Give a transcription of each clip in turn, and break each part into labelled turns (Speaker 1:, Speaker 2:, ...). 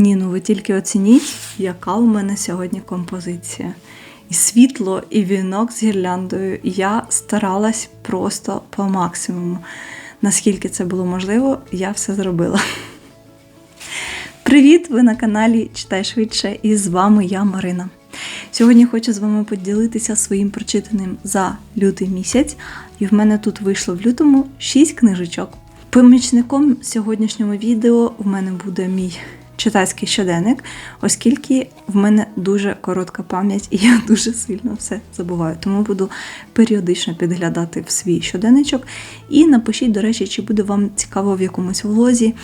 Speaker 1: Ні, ну ви тільки оцініть, яка у мене сьогодні композиція. І світло, і вінок з гірляндою. Я старалась просто по максимуму. Наскільки це було можливо, я все зробила. Привіт! Ви на каналі Читай швидше і з вами я, Марина. Сьогодні хочу з вами поділитися своїм прочитаним за лютий місяць, і в мене тут вийшло в лютому 6 книжечок. Помічником сьогоднішнього відео в мене буде мій читацький щоденник, оскільки в мене дуже коротка пам'ять і я дуже сильно все забуваю. Тому буду періодично підглядати в свій щоденничок. І напишіть, до речі, чи буде вам цікаво в якомусь влозі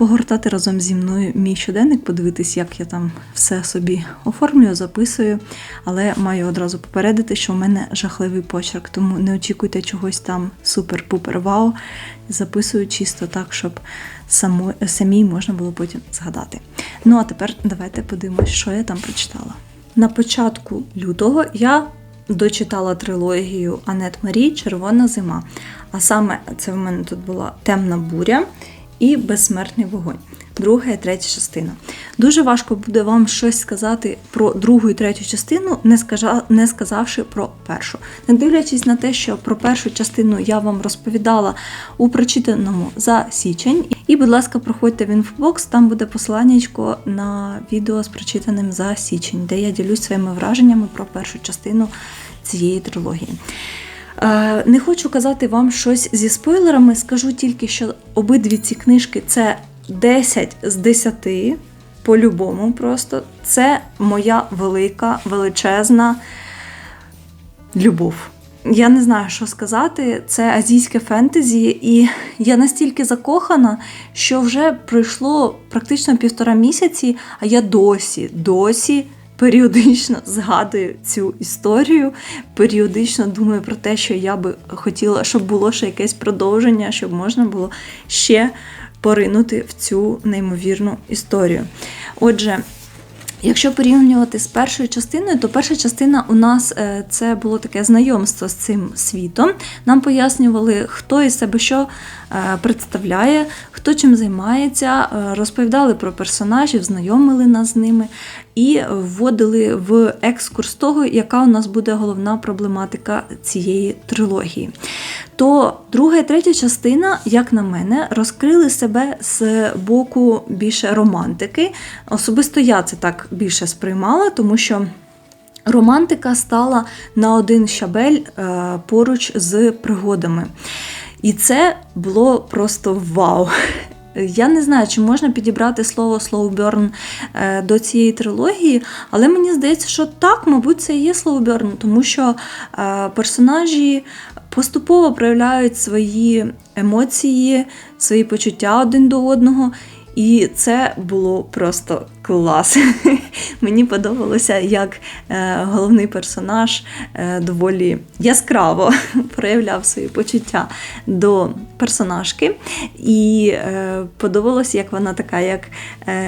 Speaker 1: погортати разом зі мною мій щоденник, подивитись, як я там все собі оформлюю, записую. Але маю одразу попередити, що в мене жахливий почерк, тому не очікуйте чогось там супер-пупер вау. Записую чисто так, щоб самій можна було потім згадати. Ну а тепер давайте подивимось, що я там прочитала. На початку лютого я дочитала трилогію Анет Марі Червона зима. А саме це в мене тут була темна буря і безсмертний вогонь. Друга і третя частина. Дуже важко буде вам щось сказати про другу і третю частину, не, скажа, не сказавши про першу. Не дивлячись на те, що про першу частину я вам розповідала у прочитаному за січень. І, будь ласка, проходьте в інфобокс, там буде посиланнячко на відео з прочитаним за січень, де я ділюсь своїми враженнями про першу частину цієї трилогії. Е, не хочу казати вам щось зі спойлерами, скажу тільки, що обидві ці книжки це 10 з 10, по-любому просто. Це моя велика, величезна любов. Я не знаю, що сказати. Це азійське фентезі, і я настільки закохана, що вже пройшло практично півтора місяці, а я досі, досі періодично згадую цю історію, періодично думаю про те, що я би хотіла, щоб було ще якесь продовження, щоб можна було ще поринути в цю неймовірну історію. Отже, Якщо порівнювати з першою частиною, то перша частина у нас е, це було таке знайомство з цим світом. Нам пояснювали, хто із себе що е, представляє, хто чим займається, е, розповідали про персонажів, знайомили нас з ними і вводили в екскурс того, яка у нас буде головна проблематика цієї трилогії. То друга і третя частина, як на мене, розкрили себе з боку більше романтики. Особисто я це так більше сприймала, тому що. Романтика стала на один щабель е, поруч з пригодами. І це було просто вау. Я не знаю, чи можна підібрати слово Slowburn е, до цієї трилогії, але мені здається, що так, мабуть, це і є Slowburn, тому що е, персонажі поступово проявляють свої емоції, свої почуття один до одного. І це було просто клас. Мені подобалося, як е, головний персонаж е, доволі яскраво проявляв свої почуття до персонажки. І е, подобалося, як вона така, як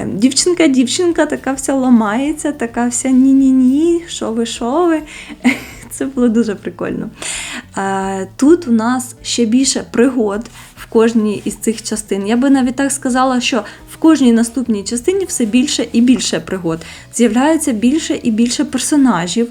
Speaker 1: дівчинка-дівчинка, така вся ламається, така вся ні-ні-ні, що ви, що ви. Це було дуже прикольно. Тут у нас ще більше пригод в кожній із цих частин. Я би навіть так сказала, що в кожній наступній частині все більше і більше пригод. З'являється більше і більше персонажів.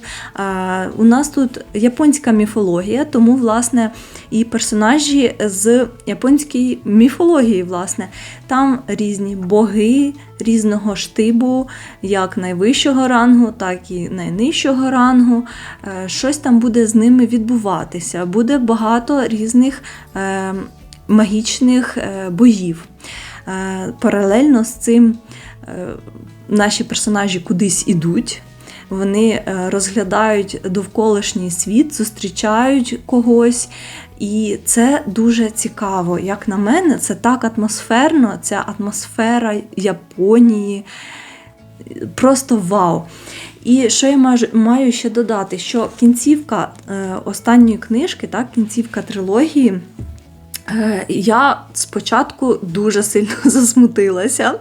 Speaker 1: У нас тут японська міфологія, тому, власне, і персонажі з японської міфології, власне, там різні боги різного штибу, як найвищого рангу, так і найнижчого рангу. Е, щось там буде з ними відбуватися. Буде багато різних е, магічних е, боїв. Паралельно з цим наші персонажі кудись ідуть. Вони розглядають довколишній світ, зустрічають когось, і це дуже цікаво. Як на мене, це так атмосферно, ця атмосфера Японії. Просто вау! І що я маю ще додати, що кінцівка е, останньої книжки, так, кінцівка трилогії, е, я спочатку дуже сильно засмутилася,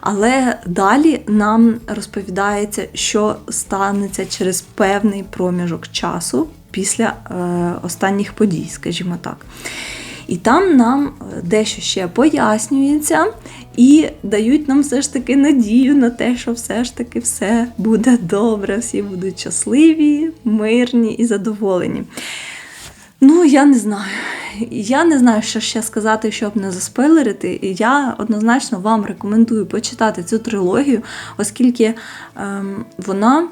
Speaker 1: але далі нам розповідається, що станеться через певний проміжок часу після е, останніх подій, скажімо так. І там нам е, дещо ще пояснюється і дають нам все ж таки надію на те, що все ж таки все буде добре, всі будуть щасливі, мирні і задоволені. Ну, я не знаю. Я не знаю, що ще сказати, щоб не заспойлерити. І я однозначно вам рекомендую почитати цю трилогію, оскільки ем, вона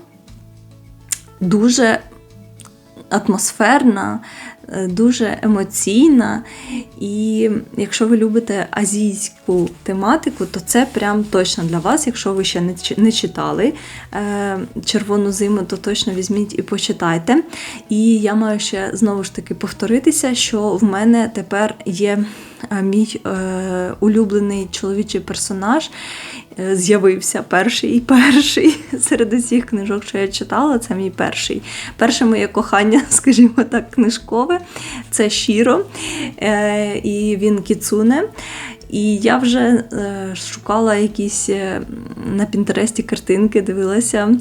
Speaker 1: дуже атмосферна, дуже емоційна. І якщо ви любите азійську тематику, то це прям точно для вас. Якщо ви ще не читали е, Червону зиму, то точно візьміть і почитайте. І я маю ще знову ж таки повторитися, що в мене тепер є е, мій е, улюблений чоловічий персонаж. Е, З'явився перший і перший серед усіх книжок, що я читала. Це мій перший. Перше моє кохання, скажімо так, книжкове. Це Шіро, е, і він Кіцуне. І я вже е, шукала якісь е, на Пінтересті картинки, дивилася,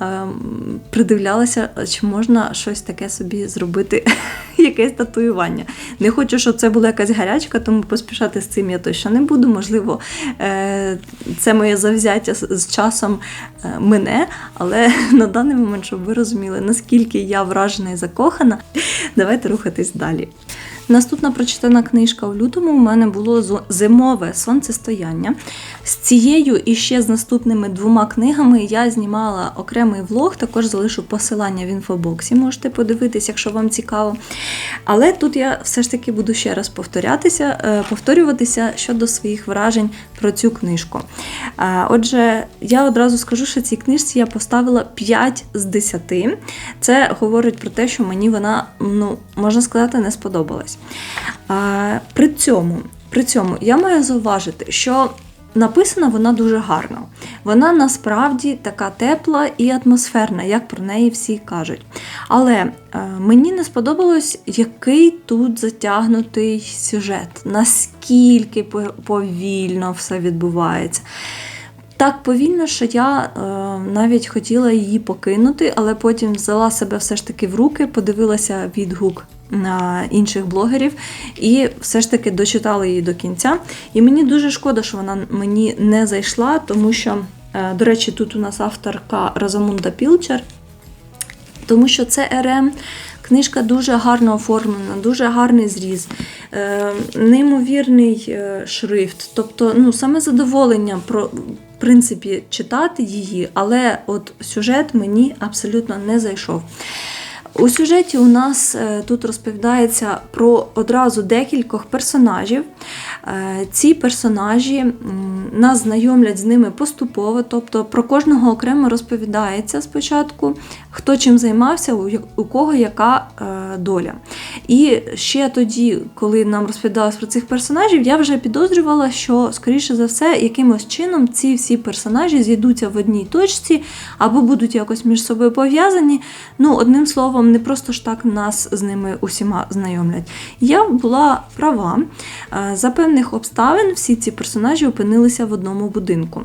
Speaker 1: е, придивлялася, чи можна щось таке собі зробити, якесь татуювання. Не хочу, щоб це була якась гарячка, тому поспішати з цим я точно не буду. Можливо, е, це моє завзяття з часом е, мине, але на даний момент, щоб ви розуміли, наскільки я вражена і закохана, давайте рухатись далі. Наступна прочитана книжка у лютому у мене було зимове сонцестояння. З цією і ще з наступними двома книгами я знімала окремий влог, також залишу посилання в інфобоксі. Можете подивитись, якщо вам цікаво. Але тут я все ж таки буду ще раз повторятися, е, повторюватися щодо своїх вражень про цю книжку. Е, Отже, я одразу скажу, що цій книжці я поставила 5 з 10. Це говорить про те, що мені вона, ну, можна сказати, не сподобалась. При цьому, при цьому я маю зауважити, що написана вона дуже гарно. Вона насправді така тепла і атмосферна, як про неї всі кажуть. Але е, мені не сподобалось, який тут затягнутий сюжет, наскільки повільно все відбувається. Так повільно, що я е, навіть хотіла її покинути, але потім взяла себе все ж таки в руки, подивилася відгук інших блогерів і все ж таки дочитала її до кінця. І мені дуже шкода, що вона мені не зайшла, тому що, е, до речі, тут у нас авторка Розамунда Пілчер, тому що це РМ. Книжка дуже гарно оформлена, дуже гарний зріз, е, неймовірний е, шрифт. Тобто, ну, саме задоволення про в принципі читати її, але от сюжет мені абсолютно не зайшов. У сюжеті у нас е, тут розповідається про одразу декількох персонажів. Е, Ці персонажі нас знайомлять з ними поступово, тобто про кожного окремо розповідається спочатку, хто чим займався, у кого яка е, доля. І ще тоді, коли нам розповідалось про цих персонажів, я вже підозрювала, що, скоріше за все, якимось чином ці всі персонажі зійдуться в одній точці або будуть якось між собою пов'язані. Ну, одним словом, не просто ж так нас з ними усіма знайомлять. Я була права. Е, За певних обставин всі ці персонажі опинилися в одному будинку.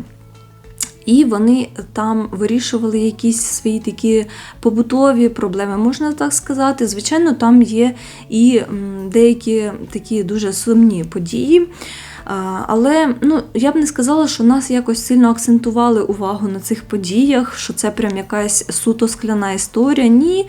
Speaker 1: І вони там вирішували якісь свої такі побутові проблеми, можна так сказати. Звичайно, там є і деякі такі дуже сумні події. Але ну, я б не сказала, що нас якось сильно акцентували увагу на цих подіях, що це прям якась суто скляна історія. Ні.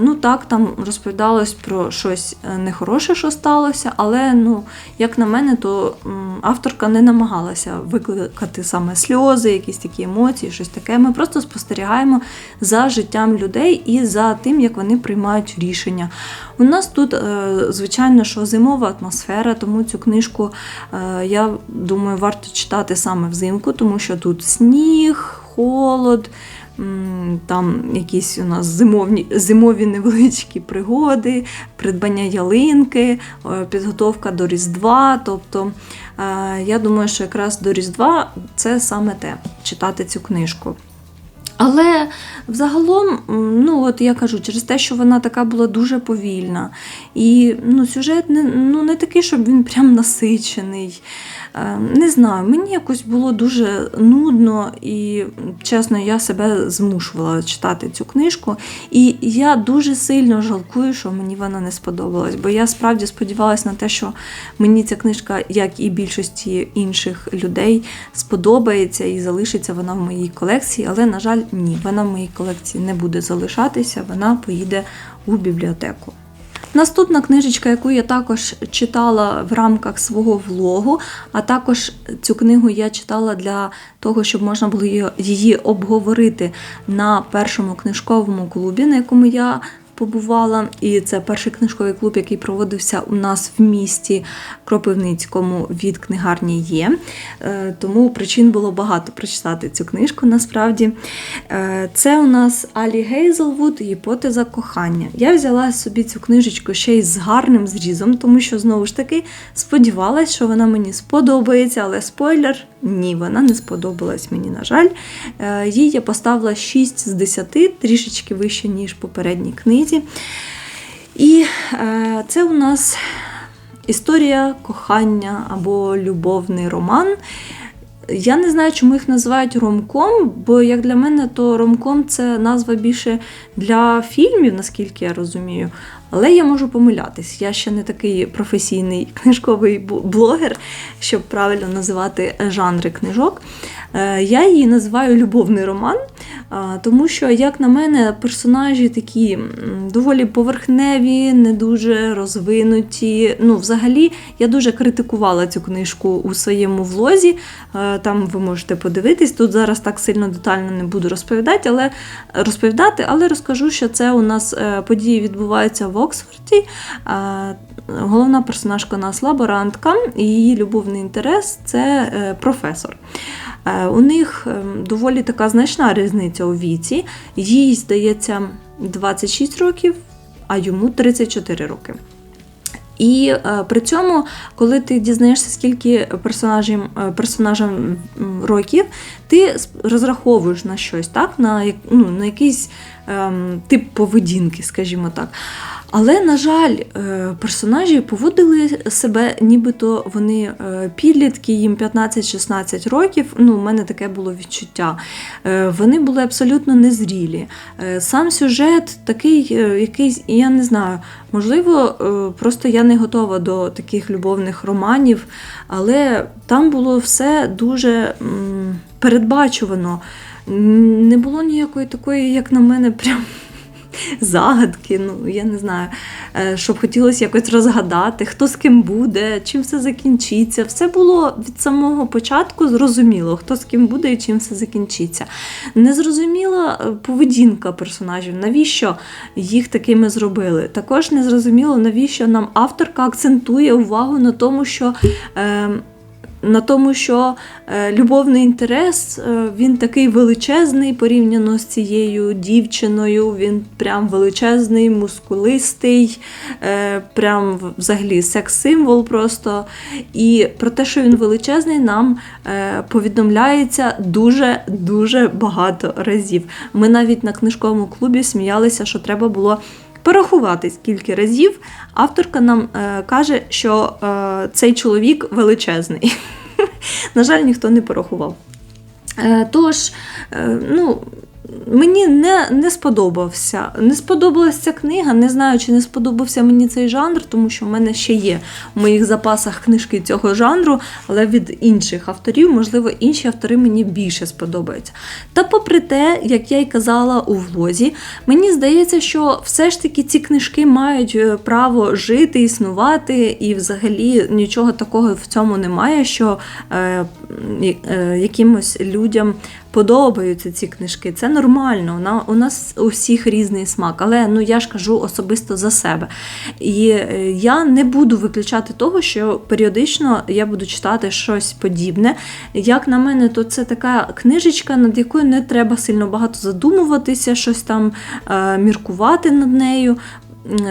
Speaker 1: Ну так, там розповідалось про щось е, нехороше, що сталося, але ну, як на мене, то авторка не намагалася викликати саме сльози, якісь такі емоції, щось таке. Ми просто спостерігаємо за життям людей і за тим, як вони приймають рішення. У нас тут, е, звичайно, що зимова атмосфера, тому цю книжку е, я думаю, варто читати саме взимку, тому що тут сніг, холод. Там якісь у нас зимовні, зимові невеличкі пригоди, придбання ялинки, е, підготовка до Різдва. Тобто, я думаю, що якраз до Різдва це саме те читати цю книжку. Але взагалом, ну от я кажу, через те, що вона така була дуже повільна, і ну, сюжет не, ну, не такий, щоб він прям насичений. Е, Не знаю, мені якось було дуже нудно і, чесно, я себе змушувала читати цю книжку. І я дуже сильно жалкую, що мені вона не сподобалась, бо я справді сподівалася на те, що мені ця книжка, як і більшості інших людей, сподобається і залишиться вона в моїй колекції. Але, на жаль, ні, вона в моїй колекції не буде залишатися, вона поїде у бібліотеку. Наступна книжечка, яку я також читала в рамках свого влогу, а також цю книгу я читала для того, щоб можна було її- обговорити на першому книжковому клубі, на якому я побувала. І це перший книжковий клуб, який проводився у нас в місті Кропивницькому від книгарні є. Е, Тому причин було багато прочитати цю книжку насправді. Е, Це у нас Алі Гейзелвуд Гіпотеза кохання. Я взяла собі цю книжечку ще й з гарним зрізом, тому що знову ж таки сподівалась, що вона мені сподобається, але спойлер ні, вона не сподобалась мені, на жаль. Е, Їй я поставила 6 з 10, трішечки вище, ніж попередній книзі. І е, це у нас історія кохання або любовний роман. Я не знаю, чому їх називають ромком, бо як для мене, то ромком це назва більше для фільмів, наскільки я розумію. Але я можу помилятись. Я ще не такий професійний книжковий блогер, щоб правильно називати жанри книжок. Е, Я її називаю любовний роман, тому що, як на мене, персонажі такі доволі поверхневі, не дуже розвинуті. Ну, взагалі, я дуже критикувала цю книжку у своєму влозі. Е, Там ви можете подивитись. Тут зараз так сильно детально не буду розповідати, але розповідати, але розкажу, що це у нас е, події відбуваються в Оксфорді. Е, Головна персонажка у нас лаборантка, і її любовний інтерес це професор. Е, У них ем, доволі така значна різниця у віці. Їй, здається, 26 років, а йому 34 роки. І е, при цьому, коли ти дізнаєшся, скільки е, персонажам років, ти розраховуєш на щось, так? на, ну, на якийсь ем, тип поведінки, скажімо так. Але, на жаль, е, персонажі поводили себе, нібито вони е, підлітки, їм 15-16 років. Ну, у мене таке було відчуття. Е, Вони були абсолютно незрілі. Сам сюжет такий, якийсь, я не знаю, можливо, просто я не готова до таких любовних романів, але там було все дуже м, передбачувано. Не було ніякої такої, як на мене, прям загадки. Ну, я не знаю, е, щоб хотілося якось розгадати, хто з ким буде, чим все закінчиться. Все було від самого початку зрозуміло, хто з ким буде і чим все закінчиться. Незрозуміла е, поведінка персонажів, навіщо їх такими зробили. Також незрозуміло, навіщо нам авторка акцентує увагу на тому, що. Е, на тому, що е, любовний інтерес е, він такий величезний порівняно з цією дівчиною. Він прям величезний, мускулистий, е, прям взагалі секс-символ просто. І про те, що він величезний, нам повідомляється дуже дуже багато разів. Ми навіть на книжковому клубі сміялися, що треба було. Порахувати скільки разів авторка нам е, каже, що е, цей чоловік величезний. На жаль, ніхто не порахував. Е, тож, е, ну, мені не, не сподобався. Не сподобалася ця книга. Не знаю, чи не сподобався мені цей жанр, тому що в мене ще є в моїх запасах книжки цього жанру, але від інших авторів, можливо, інші автори мені більше сподобаються. Та попри те, як я й казала у влозі, мені здається, що все ж таки ці книжки мають е, право жити, існувати, і взагалі нічого такого в цьому немає, що е, е, якимось людям подобаються ці книжки. Це нормально. У нас у всіх різний смак, але ну я ж кажу особисто за себе. І е, я не буду виключати того, що періодично я буду читати щось подібне. Як на мене, то це така книжечка, над якою не треба сильно багато задумуватися, щось там е, міркувати над нею.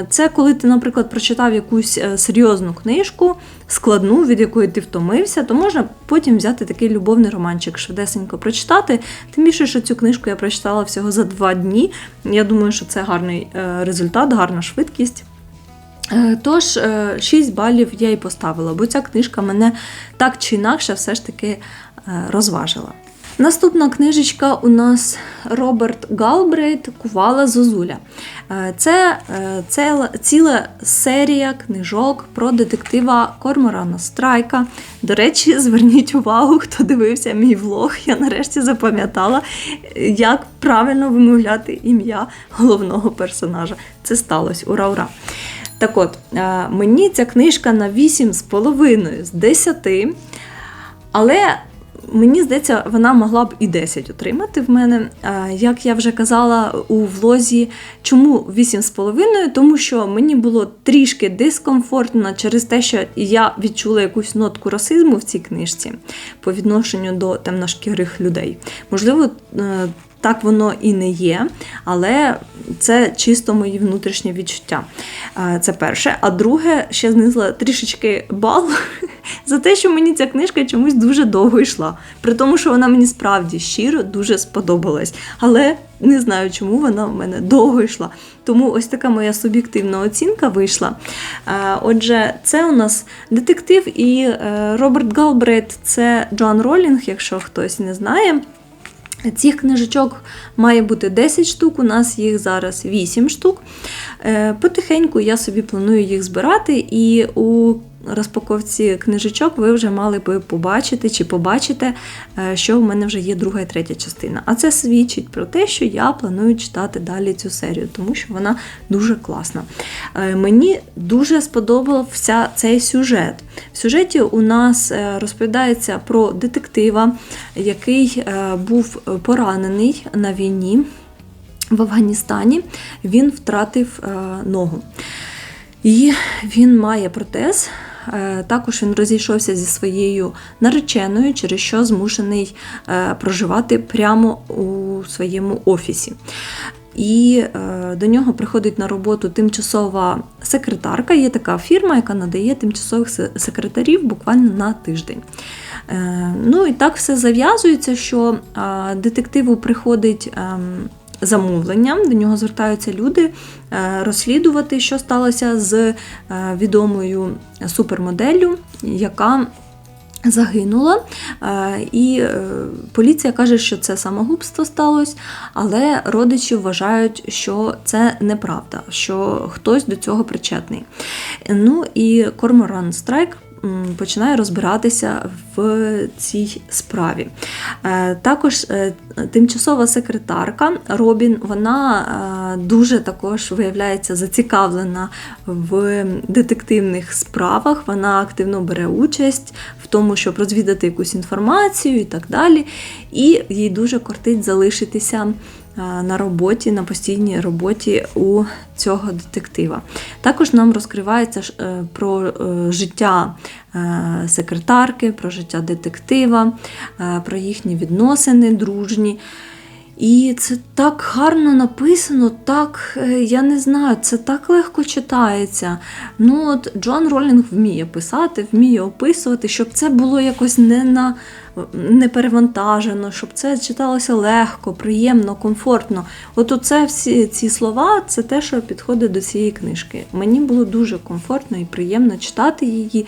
Speaker 1: Це коли ти, наприклад, прочитав якусь е, серйозну книжку, складну, від якої ти втомився, то можна потім взяти такий любовний романчик, швидесенько прочитати. Тим більше, що цю книжку я прочитала всього за два дні. Я думаю, що це гарний е, результат, гарна швидкість. Е, Тож, 6 балів я і поставила, бо ця книжка мене так чи інакше все ж таки розважила. Наступна книжечка у нас Роберт Галбрейт Кувала Зозуля. Е, Це, е, це ціла серія книжок про детектива Корморана Страйка. До речі, зверніть увагу, хто дивився мій влог. Я нарешті запам'ятала, як правильно вимовляти ім'я головного персонажа. Це сталося. Ура, ура! Так от, е, мені ця книжка на 8,5 з 10, але мені здається, вона могла б і 10 отримати в мене. Як я вже казала у влозі, чому 8,5? Тому що мені було трішки дискомфортно через те, що я відчула якусь нотку расизму в цій книжці по відношенню до темношкірих людей. Можливо, е, так воно і не є, але це чисто мої внутрішні відчуття. Е, Це перше. А друге, ще знизила трішечки бал за те, що мені ця книжка чомусь дуже довго йшла. При тому, що вона мені справді щиро дуже сподобалась. Але не знаю, чому вона в мене довго йшла. Тому ось така моя суб'єктивна оцінка вийшла. Е, Отже, це у нас детектив і е, Роберт Галбрейт це Джоан Ролінг, якщо хтось не знає. Цих книжечок має бути 10 штук, у нас їх зараз 8 штук. Е, Потихеньку я собі планую їх збирати, і у розпаковці книжечок ви вже мали би побачити чи побачите, е, що в мене вже є друга і третя частина. А це свідчить про те, що я планую читати далі цю серію, тому що вона дуже класна. Е, Мені дуже сподобався цей сюжет. В сюжеті у нас е, розповідається про детектива, який був поранений на війні в Афганістані. Він втратив ногу. І він має протез. Е, Також він розійшовся зі своєю нареченою, через що змушений е, проживати прямо у своєму офісі. І е, до нього приходить на роботу тимчасова секретарка. Є така фірма, яка надає тимчасових секретарів буквально на тиждень. Ну і так все зав'язується, що детективу приходить. Ем, Замовлення до нього звертаються люди е, розслідувати, що сталося з е, відомою супермоделлю, яка загинула. Е, І поліція каже, що це самогубство сталося, але родичі вважають, що це неправда, що хтось до цього причетний. Ну і Корморан Страйк починає розбиратися в цій справі. Е, Також е, тимчасова секретарка Робін, вона е, дуже також виявляється зацікавлена в детективних справах. Вона активно бере участь в тому, щоб розвідати якусь інформацію і так далі. І їй дуже кортить залишитися на роботі, на постійній роботі у цього детектива. Також нам розкривається е, про е, життя е, секретарки, про життя детектива, е, про їхні відносини дружні. І це так гарно написано, так, е, я не знаю, це так легко читається. Ну, от Джон Ролінг вміє писати, вміє описувати, щоб це було якось не на не перевантажено, щоб це читалося легко, приємно, комфортно. От оце всі ці слова, це те, що підходить до цієї книжки. Мені було дуже комфортно і приємно читати її.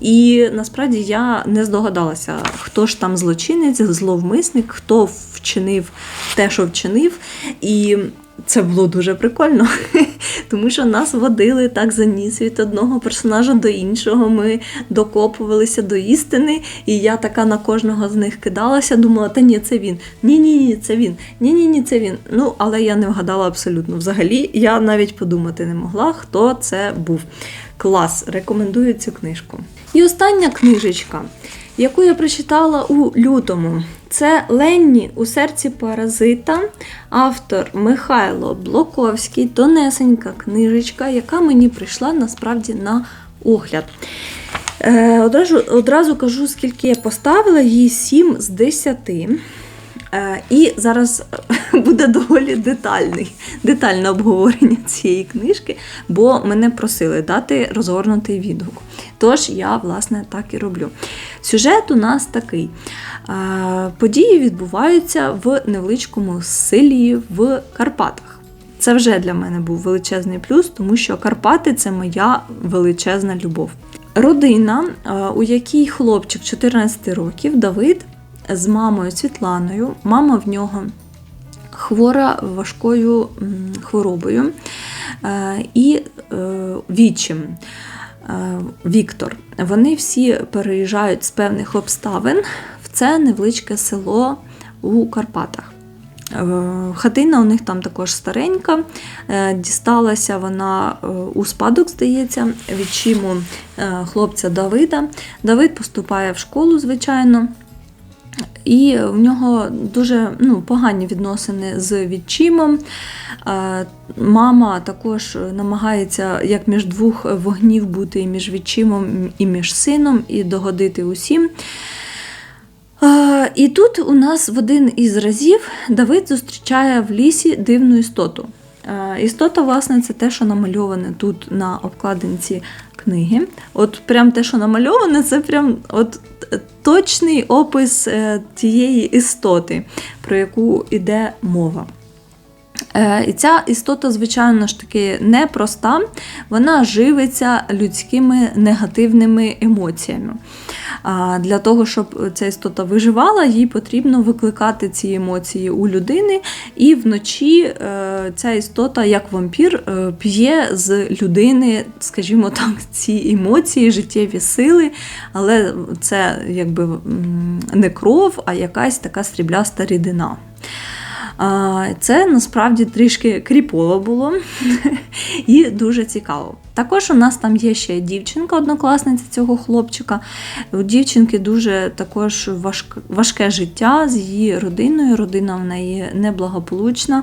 Speaker 1: І насправді я не здогадалася, хто ж там злочинець, зловмисник, хто вчинив те, що вчинив. І це було дуже прикольно, тому що нас водили так за ніс від одного персонажа до іншого. Ми докопувалися до істини, і я така на кожного з них кидалася, думала, та ні, це він. Ні, ні, це він. Ні, ні, ні, це він. Ну, але я не вгадала абсолютно. Взагалі, я навіть подумати не могла, хто це був. Клас, рекомендую цю книжку. І остання книжечка, яку я прочитала у лютому. Це Ленні у серці паразита, автор Михайло Блоковський, тонесенька книжечка, яка мені прийшла насправді на огляд. Е, одразу, одразу кажу, скільки я поставила їй 7 з 10. Е, І зараз буде доволі детальний, детальне обговорення цієї книжки, бо мене просили дати розгорнутий відгук. Тож я, власне, так і роблю. Сюжет у нас такий: Е, події відбуваються в невеличкому селі в Карпатах. Це вже для мене був величезний плюс, тому що Карпати це моя величезна любов. Родина, е, у якій хлопчик 14 років, Давид, з мамою Світланою, мама в нього хвора важкою хворобою е, і е, вічим. е, Віктор. Вони всі переїжджають з певних обставин в це невеличке село у Карпатах. Хатина у них там також старенька. Дісталася вона у спадок, здається, від чиму хлопця Давида. Давид поступає в школу, звичайно. І в нього дуже ну, погані відносини з відчимом. Е, Мама також намагається як між двох вогнів бути і між відчимом, і між сином, і догодити усім. Е, І тут у нас в один із разів Давид зустрічає в лісі дивну істоту. Е, Істота, власне, це те, що намальоване тут на обкладинці книги. От прям те, що намальоване, це прям от точний опис е, тієї істоти, про яку йде мова. Е, І ця істота, звичайно ж таки, непроста, вона живиться людськими негативними емоціями. Для того, щоб ця істота виживала, їй потрібно викликати ці емоції у людини, і вночі е, ця істота, як вампір, е, п'є з людини, скажімо так, ці емоції, життєві сили, але це якби не кров, а якась така срібляста рідина. Це насправді трішки кріпово було і дуже цікаво. Також у нас там є ще дівчинка, однокласниця цього хлопчика. У дівчинки дуже також важке, важке життя з її родиною. Родина в неї неблагополучна.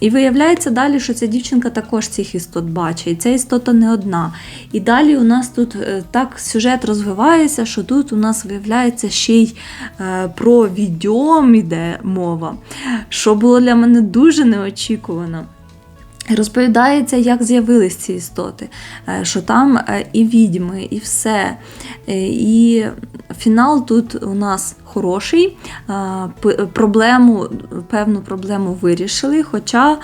Speaker 1: І виявляється далі, що ця дівчинка також цих істот бачить. І ця істота не одна. І далі у нас тут е, так сюжет розвивається, що тут у нас виявляється ще й е, про відьом іде мова, що було для мене дуже неочікувано. Розповідається, як з'явились ці істоти, е, що там е, і відьми, і все. Е, І фінал тут у нас хороший. Проблему, певну проблему вирішили, хоча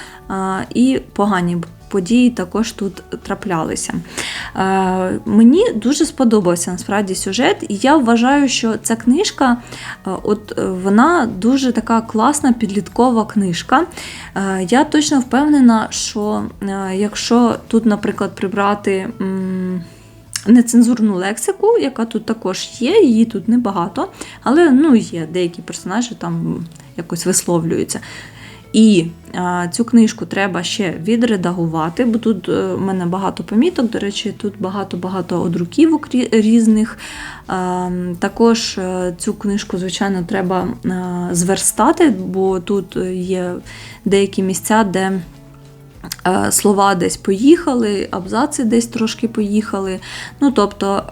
Speaker 1: і погані події також тут траплялися. Е, Мені дуже сподобався насправді сюжет, і я вважаю, що ця книжка, е, от е, вона дуже така класна підліткова книжка. Я точно впевнена, що якщо тут, наприклад, прибрати. Нецензурну лексику, яка тут також є, її тут небагато, але ну, є деякі персонажі там якось висловлюються. І цю книжку треба ще відредагувати, бо тут е, в мене багато поміток. До речі, тут багато-багато одруківок різних. Також е, цю книжку, звичайно, треба е, зверстати, бо тут є деякі місця, де слова десь поїхали, абзаци десь трошки поїхали. Ну, тобто.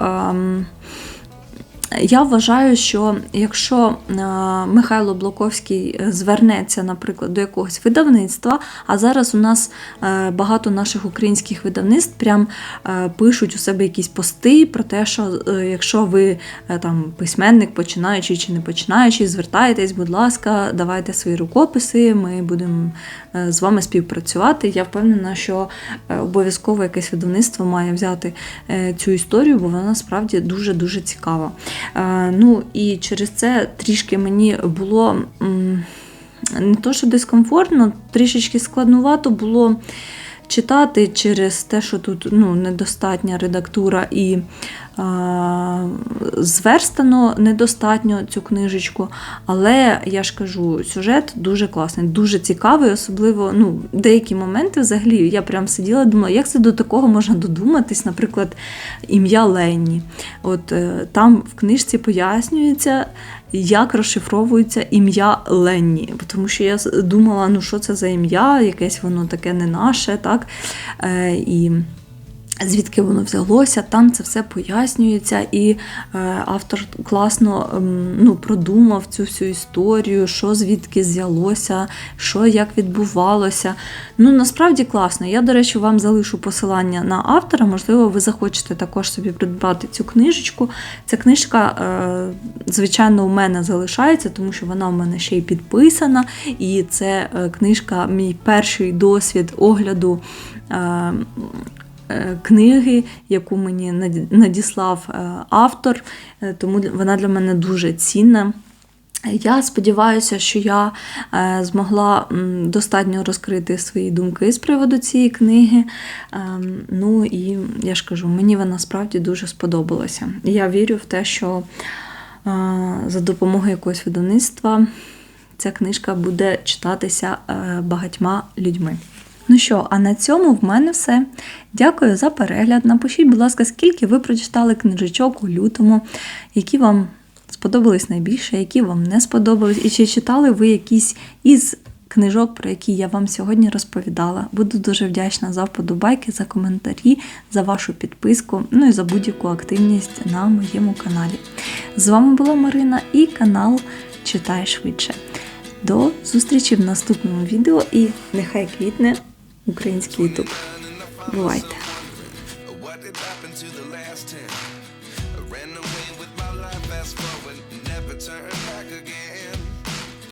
Speaker 1: Я вважаю, що якщо е, Михайло Блоковський звернеться, наприклад, до якогось видавництва, а зараз у нас е, багато наших українських видавництв прям е, пишуть у себе якісь пости про те, що е, якщо ви е, там письменник, починаючий чи не починаючий, звертайтесь, будь ласка, давайте свої рукописи, ми будемо е, з вами співпрацювати. Я впевнена, що е, обов'язково якесь видавництво має взяти е, цю історію, бо вона справді дуже-дуже цікава. Е, Ну і через це трішки мені було не то, що дискомфортно, трішечки складнувато було читати через те, що тут ну, недостатня редактура і зверстано недостатньо цю книжечку. Але я ж кажу, сюжет дуже класний, дуже цікавий, особливо ну, деякі моменти взагалі я прям сиділа і думала, як це до такого можна додуматись, наприклад, ім'я Ленні. От е, там в книжці пояснюється. Як розшифровується ім'я Ленні? Тому що я думала, ну що це за ім'я, якесь воно таке не наше, так? Е, і звідки воно взялося, там це все пояснюється, і е, автор класно ем, ну, продумав цю всю історію, що звідки взялося, що як відбувалося. Ну, насправді класно. Я, до речі, вам залишу посилання на автора. Можливо, ви захочете також собі придбати цю книжечку. Ця книжка, е, звичайно, у мене залишається, тому що вона у мене ще й підписана. І це е, книжка, мій перший досвід огляду. Е, Книги, яку мені надіслав е, автор, е, тому вона для мене дуже цінна. Я сподіваюся, що я змогла достатньо розкрити свої думки з приводу цієї книги. Ну і я ж кажу, мені вона справді дуже сподобалася. Я вірю в те, що за допомогою якогось видавництва ця книжка буде читатися багатьма людьми. Ну що, а на цьому в мене все. Дякую за перегляд. Напишіть, будь ласка, скільки ви прочитали книжечок у лютому, які вам сподобались найбільше, які вам не сподобались, і чи читали ви якісь із книжок, про які я вам сьогодні розповідала. Буду дуже вдячна за вподобайки, за коментарі, за вашу підписку, ну і за будь-яку активність на моєму каналі. З вами була Марина і канал Читай швидше. До зустрічі в наступному відео і нехай квітне український ютуб. Бувайте!